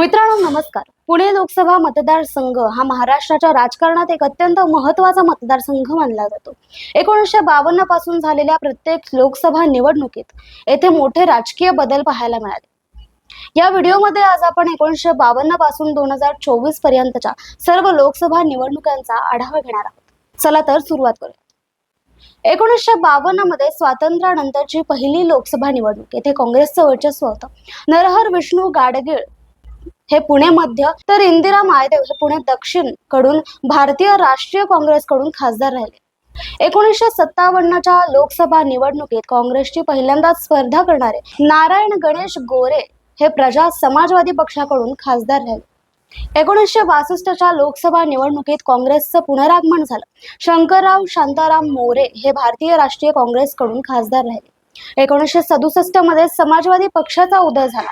मित्रांनो नमस्कार. पुणे लोकसभा मतदारसंघ हा महाराष्ट्राच्या राजकारणात एक अत्यंत महत्त्वाचा मतदारसंघ मानला जातो. एकोणीसशे बावन्नपासून झालेल्या प्रत्येक लोकसभा निवडणुकीत येथे मोठे राजकीय बदल पाहायला मिळाले. या व्हिडिओमध्ये आज आपण एकोणीसशे बावन्नपासून दोन हजार चोवीस पर्यंतच्या सर्व लोकसभा निवडणुकांचा आढावा घेणार आहोत. चला तर सुरुवात करूया. एकोणीसशे बावन्नमध्ये स्वातंत्र्यानंतरची पहिली लोकसभा निवडणूक येथे काँग्रेसचं वर्चस्व होतं. नरहर विष्णू गाडगीळ हे पुणे मध्य तर इंदिरा मायदेव हे पुणे दक्षिणकडून भारतीय राष्ट्रीय काँग्रेसकडून खासदार राहिले. एकोणीसशे सत्तावन्नच्या लोकसभा निवडणुकीत काँग्रेसची पहिल्यांदाच स्पर्धा करणारे नारायण गणेश गोरे हे प्रजा समाजवादी पक्षाकडून खासदार राहिले. एकोणीसशे बासष्टच्या लोकसभा निवडणुकीत काँग्रेसचं पुनरागमन झालं. शंकरराव शांताराम मोरे हे भारतीय राष्ट्रीय काँग्रेसकडून खासदार राहिले. एकोणीसशे सदुसष्टमध्ये समाजवादी पक्षाचा उदय झाला.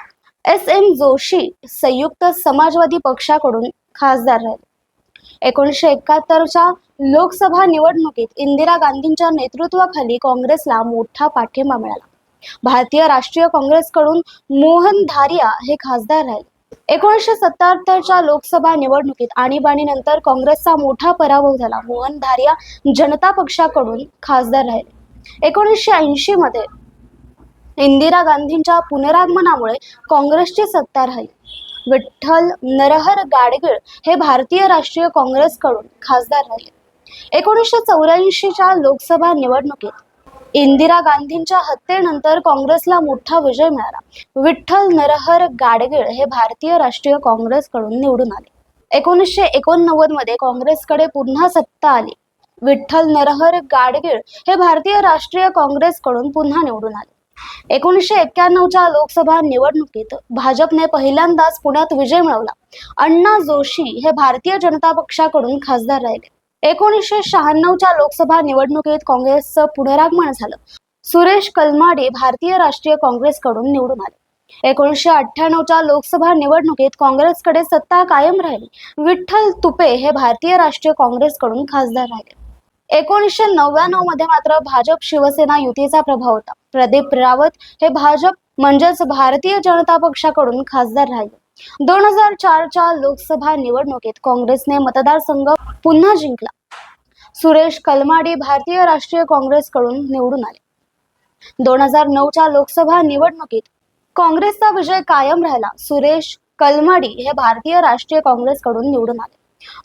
एस एम जोशी संयुक्त समाजवादी पक्षाकडून खासदार राहिले एकोणीसशे एकाहत्तरच्या लोकसभा निवडणुकीत इंदिरा गांधींच्या नेतृत्वाखाली काँग्रेसला मोठा पाठिंबा मिळाला. भारतीय राष्ट्रीय काँग्रेसकडून मोहन धारिया हे खासदार राहिले. एकोणीसशे सत्याहत्तरच्या लोकसभा निवडणुकीत आणीबाणीनंतर काँग्रेसचा मोठा पराभव झाला. मोहन धारिया जनता पक्षाकडून खासदार राहिले. एकोणीसशे ऐंशी मध्ये इंदिरा गांधींच्या पुनरागमनामुळे काँग्रेसची सत्ता राहिली. विठ्ठल नरहर गाडगीळ हे भारतीय राष्ट्रीय काँग्रेसकडून खासदार राहिले. एकोणीसशे चौऱ्याऐंशीच्या लोकसभा निवडणुकीत इंदिरा गांधींच्या हत्येनंतर काँग्रेसला मोठा विजय मिळाला. विठ्ठल नरहर गाडगीळ हे भारतीय राष्ट्रीय काँग्रेसकडून निवडून आले. एकोणीसशे एकोणनव्वदमध्ये काँग्रेसकडे पुन्हा सत्ता आली. विठ्ठल नरहर गाडगीळ हे भारतीय राष्ट्रीय काँग्रेसकडून पुन्हा निवडून आले. एकोणीसशे एक्क्याण्णवच्या लोकसभा निवडणुकीत भाजपने पहिल्यांदाच पुण्यात विजय मिळवला. अण्णा जोशी हे भारतीय जनता पक्षाकडून खासदार राहिले. एकोणीसशे शहाण्णवच्या लोकसभा निवडणुकीत काँग्रेसचं पुनरागमन झालं. सुरेश कलमाडी भारतीय राष्ट्रीय काँग्रेसकडून निवडून आले. एकोणीसशे अठ्ठ्याण्णवच्या लोकसभा निवडणुकीत काँग्रेसकडे सत्ता कायम राहिली. विठ्ठल तुपे हे भारतीय राष्ट्रीय काँग्रेसकडून खासदार राहिले. एकोणीसशे नव्याण्णवमध्ये मात्र भाजप शिवसेना युतीचा प्रभाव होता. प्रदीप रावत हे भाजप म्हणजेच भारतीय जनता पक्षाकडून खासदार राहिले. दोन हजार चारच्या लोकसभा निवडणुकीत काँग्रेसने मतदारसंघ पुन्हा जिंकला. सुरेश कलमाडी भारतीय राष्ट्रीय काँग्रेसकडून निवडून आले. दोन हजार नऊच्या लोकसभा निवडणुकीत काँग्रेसचा विजय कायम राहिला. सुरेश कलमाडी हे भारतीय राष्ट्रीय काँग्रेसकडून निवडून आले.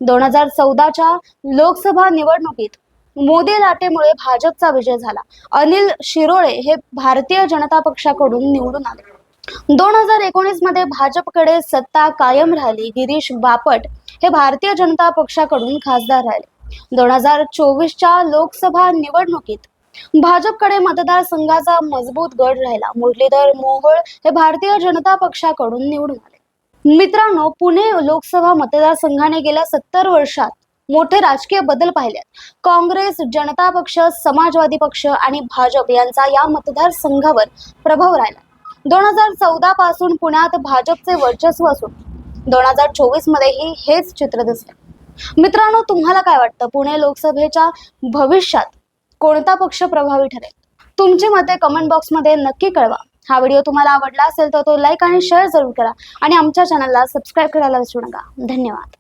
दोन हजार चौदाच्या लोकसभा निवडणुकीत मोदी लाटेमुळे भाजपचा विजय झाला. अनिल शिरोळे हे भारतीय जनता पक्षाकडून निवडून आले. दोन हजार एकोणीसमध्ये भाजपकडे सत्ता कायम राहिली. गिरीश बापट हे भारतीय जनता पक्षाकडून खासदार राहिले. दोन हजार चोवीसच्या लोकसभा निवडणुकीत भाजपकडे मतदारसंघाचा मजबूत गड राहिला. मुरलीधर मोहोळ हे भारतीय जनता पक्षाकडून निवडून आले. मित्रांनो पुणे लोकसभा मतदारसंघाने गेल्या सत्तर वर्षात मोठे राजकीय बदल पाहिलेत. काँग्रेस जनता पक्ष समाजवादी पक्ष आणि भाजप यांचा या मतदारसंघावर प्रभाव राहिला. दोन हजार चौदा पासून पुण्यात भाजपचे वर्चस्व असून दोन हजार चोवीस मध्येही हेच चित्र दिसले. मित्रांनो तुम्हाला काय वाटतं? पुणे लोकसभेच्या भविष्यात कोणता पक्ष प्रभावी ठरेल? तुमची मते कमेंट बॉक्समध्ये नक्की कळवा. हा व्हिडिओ तुम्हाला आवडला असेल तर तो लाईक आणि शेअर जरूर करा. आणि आमच्या चॅनलला सबस्क्राईब करायला विसरू नका. धन्यवाद.